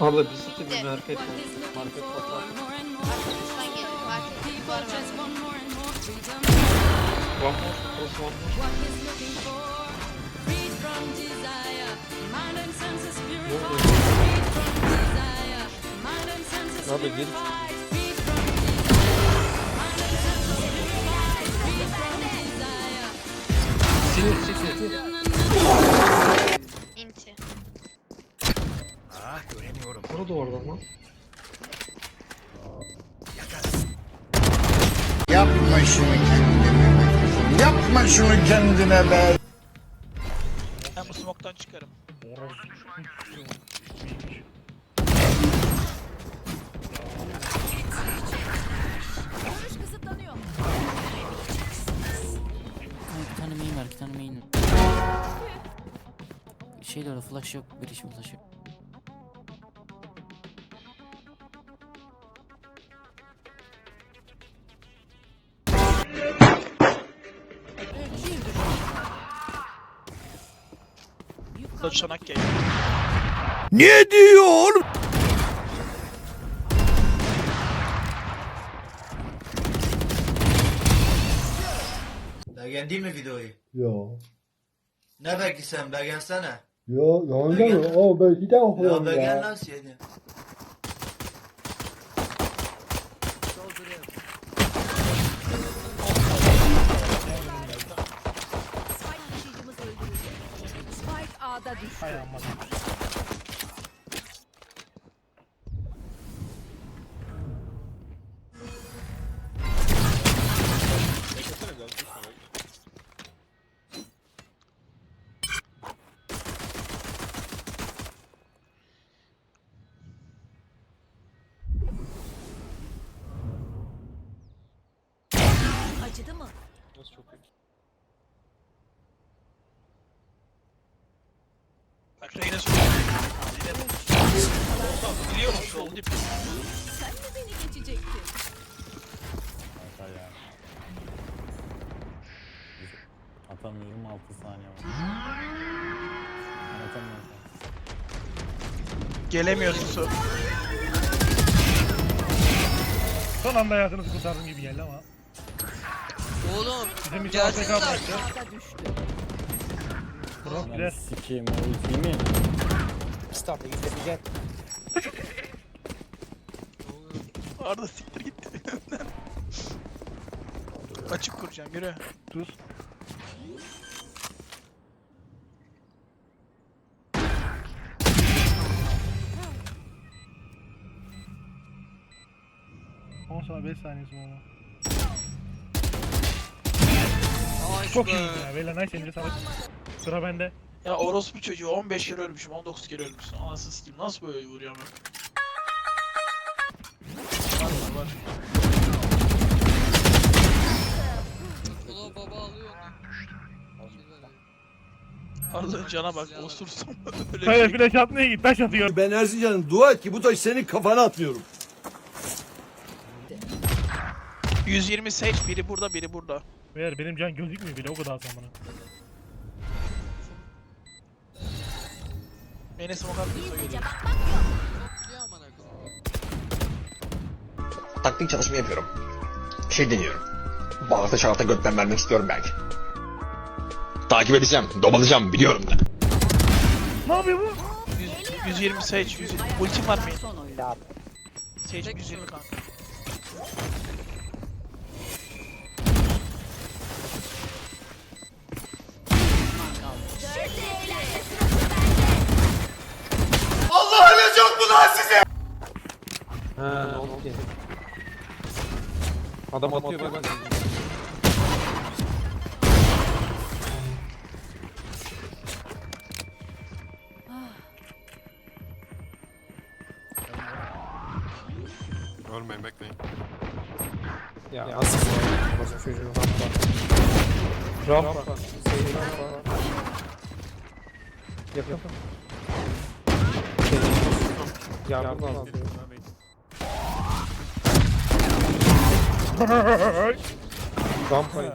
Abla bir site bir market var. Market patlar. Arkamızdan geliyor. Market var var. One more, plus one more. Ne oluyor? Abi gir. City, Yapma şunu kendine. Yapma şunu kendine be. Ben bu smoke'tan çıkarım. Bir tane main var, iki tane main. Şey flash yok, bir işim flash yok. Burada çanak geliyor. Ne diyor oğlum? Beğendin mi videoyu? Yo. Ne sen beğensene. Yo, yayında mı? Oo ben tane Ya beğen ya. lan seni. A'da düştü. Acıdı mı? Nasıl çok iyi. Reyna söylüyor. Biliyorum sol dip. Sen de beni geçecektin. Kanka ya. Atamıyorum 6 saniye var. Ben atamıyorum. Gelemiyorsun su. Son anda hayatınızı kurtardım gibi geldi ama. Oğlum. Bizim için AFK bıraktı. A'da düştü. Bro Ben gider. sikeyim o ultimi. Arda siktir gitti. Açık kuracağım yürü. Tuz. On sonra 5 saniyesi var. Çok iyi ya. Beyler nice elinize sağlık. Sıra bende. Ya orospu çocuğu 15 kere ölmüşüm 19 kere ölmüşsün. Anasını sikeyim nasıl böyle vuruyor ben? Var var var. Arda cana bak osursam öyle Hayır şey. flash atmaya git. Taş atıyor. Ben Erzincan'ım dua et ki bu taş senin kafana atmıyorum. 120 seç biri burada biri burada. Beyler benim can gözükmüyor bile o kadar sen Beni smoke geliyor. Taktik çalışma yapıyorum. Şey deniyorum. Bağırta çağırta gökten vermek istiyorum belki. Takip edeceğim, domalacağım biliyorum da. Ne yapıyor bu? 100, 120 seç 100. Ultim var mı? Seç 120 kanka. Yok mu lan size? Ha ne oldu ki? Adam atıyor ben. Ölmeyin bekleyin. Ya asıl Orası çocuğu rampa. Rampa. Rampa. Yap yap. Yardım lazım. Gunpoint.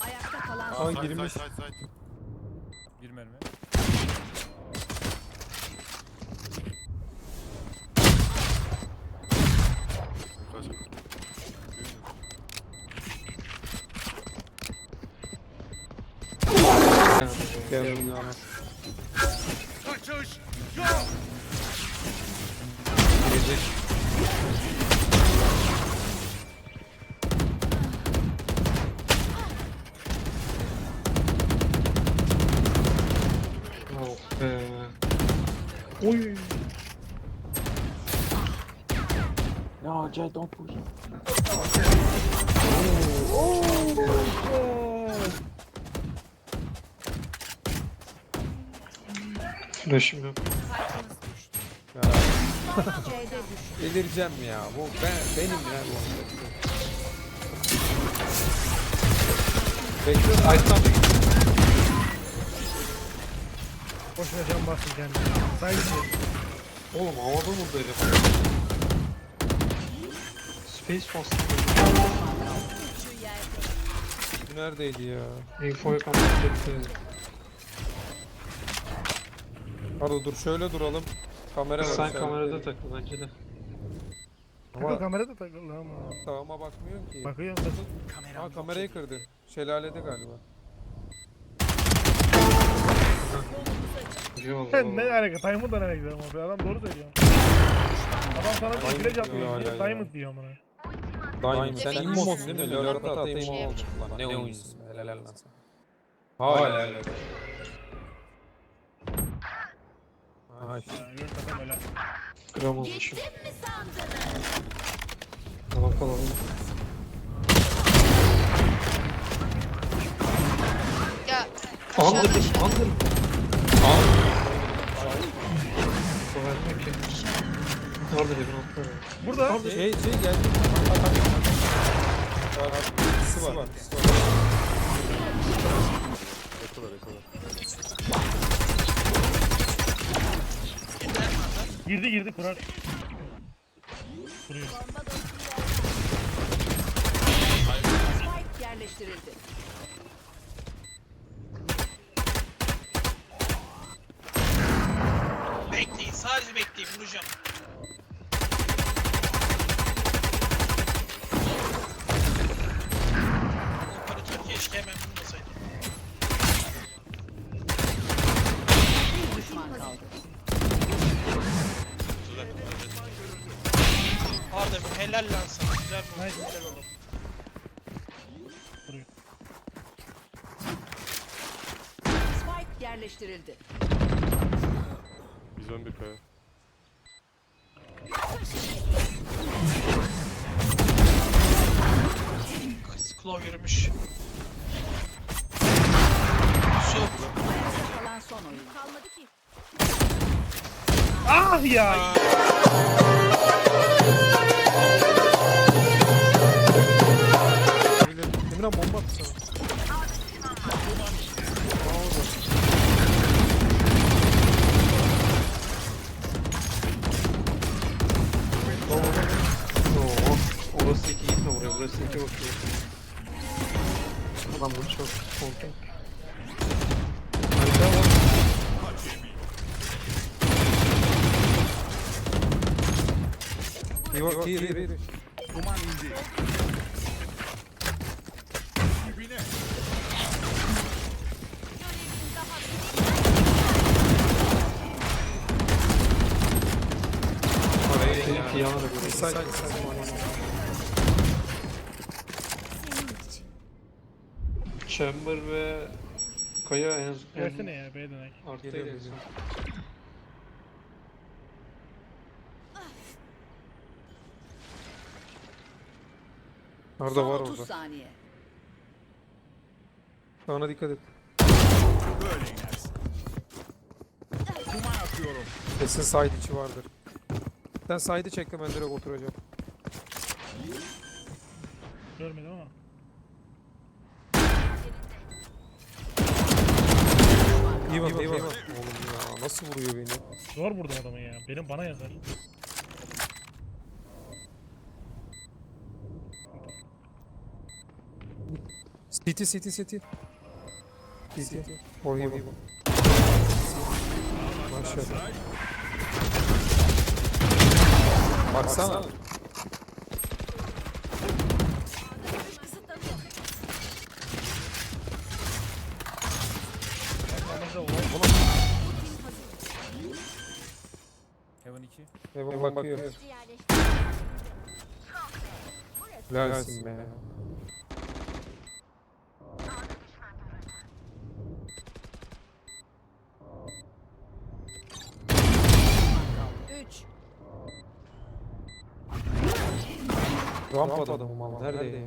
Ayakta kalan Aa, Ay, girilmiş. Side, side, side. Bir mermi. Kaçak. Gel bunu Kaçış. Yok. Gelecek. Oh be. Oy. Ya Jay don't push. Flash'ım yok. C'de düştü. Delireceğim ya. Bu ben benim ya bu. Bekle. Aytan Boşuna can bastın kendine. Saygı Oğlum havada vurdu herif. Space bastı. Neredeydi ya? Infoyu kapattı. Pardon dur şöyle duralım. Kamera var. Sen kamerada takıl bence de. Ama kamerada takıl ama. sağıma bakmıyor ki. Bakıyorum takıl. Aa kamerayı kırdı. Şelalede galiba. Biliyor Sen ne alaka? Diamond da nereye gider ama be? Adam doğru söylüyor. Adam sana bir Diamond flash diyor atıyor. millet ya. Diamond diyor amına. Daim sen Sen immosun değil mi? immosun. Lörata ata Şey immo oldun yapacağım. lan. Ne oyuncusun? Helal lan sana. Hala helal. Ya gör takım öyle. Gram olmuşum. Tamam kalalım. Ya aşağı. andır. Bu vermiyor ki. Orada bir nokta var. Burada. Şey şey geldi. Var, ikisi var. ikisi var. Girdi girdi kurar. Kuruyor. Spike yerleştirildi. Bekleyin sadece bekleyin vuracağım. Operatör keşke hemen helal lan sana. Güzel vurdun. Nice. Güzel oğlum. Spike yerleştirildi. Bizon bir kaya. Kız Claw yürümüş. Su. Kalan son oyun. Kalmadı ki. Ah ya. Emirhan Adam bunu çok kontak. Harika var. İyi bak iyi iyi iyi. Senin piyano da böyle. Say say Chamber ve Kaya en en Versene ya B dönek. arttaydı Geliyor, en son. Arda var 30 orada. saniye. Sana dikkat et. Kesin side içi vardır. Sen side'i çekle ben direkt oturacağım. Görmedim ama. Bak iyi bak. Oğlum ya nasıl vuruyor beni? Zor vurdum adamı ya. Benim bana yazar. City city city. City. Oraya bak. Maşallah. Baksana. Heaven bakıyor. Helalsin be. Üç. Ramp adamı mal. Nerede ya?